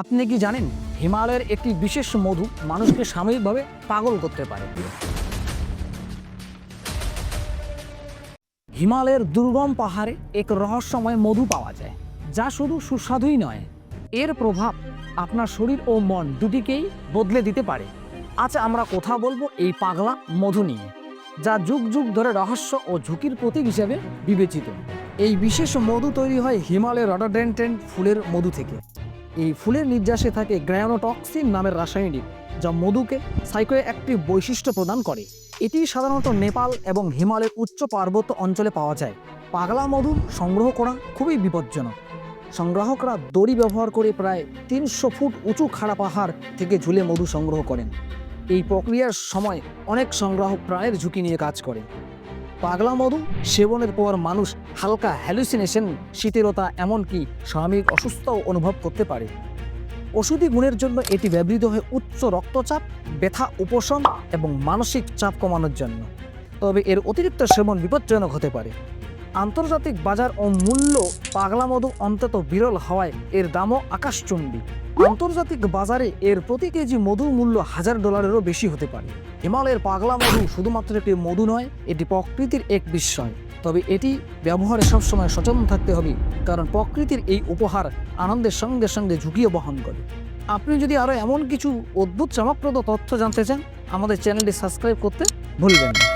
আপনি কি জানেন, হিমালয়ের একটি বিশেষ মধু মানুষকে সাময়িকভাবে পাগল করতে পারে। হিমালয়ের দুর্গম পাহাড়ে এক রহস্যময় মধু পাওয়া যায়, যা শুধু সুস্বাদুই নয়, এর প্রভাব আপনার শরীর ও মন দুটিকেই বদলে দিতে পারে। আজ আমরা কথা বলব এই পাগলা মধু নিয়ে, যা যুগ যুগ ধরে রহস্য ও ঝুঁকির প্রতীক হিসেবে বিবেচিত। এই বিশেষ মধু তৈরি হয় হিমালয়ের রডোডেন্টেন ফুলের মধু থেকে। এই ফুলের নির্যাসে থাকে গ্রায়োনোটক্সিন নামের রাসায়নিক, যা মধুকে সাইকো একটি বৈশিষ্ট্য প্রদান করে। এটি সাধারণত নেপাল এবং হিমালয়ের উচ্চ পার্বত্য অঞ্চলে পাওয়া যায়। পাগলা মধু সংগ্রহ করা খুবই বিপজ্জনক। সংগ্রাহকরা দড়ি ব্যবহার করে প্রায় তিনশো ফুট উঁচু খাড়া পাহাড় থেকে ঝুলে মধু সংগ্রহ করেন। এই প্রক্রিয়ার সময় অনেক সংগ্রাহক প্রাণের ঝুঁকি নিয়ে কাজ করে পাগলা মধু সেবনের পর মানুষ হালকা হ্যালুসিনেশন শীতলতা এমনকি স্বামীর অসুস্থও অনুভব করতে পারে। ওষুধি গুণের জন্য এটি ব্যবহৃত হয় উচ্চ রক্তচাপ, ব্যথা, উপশম এবং মানসিক চাপ কমানোর জন্য। তবে এর অতিরিক্ত সেবন বিপজ্জনক হতে পারে। আন্তর্জাতিক বাজার ও মূল্য পাগলা মধু অন্তত বিরল হওয়ায় এর দামও আকাশচুম্বী। আন্তর্জাতিক বাজারে এর প্রতি কেজি মধুর মূল্য হাজার ডলারেরও বেশি হতে পারে। হিমালয়ের পাগলা মধু শুধুমাত্র একটি মধু নয়, এটি প্রকৃতির এক বিস্ময়। তবে এটি ব্যবহারে সবসময় সচেতন থাকতে হবে, কারণ প্রকৃতির এই উপহার আনন্দের সঙ্গে সঙ্গে ঝুঁকিও বহন করে। আপনি যদি আরও এমন কিছু অদ্ভুত চমকপ্রদ তথ্য জানতে চান, আমাদের চ্যানেলটি সাবস্ক্রাইব করতে ভুলবেন না।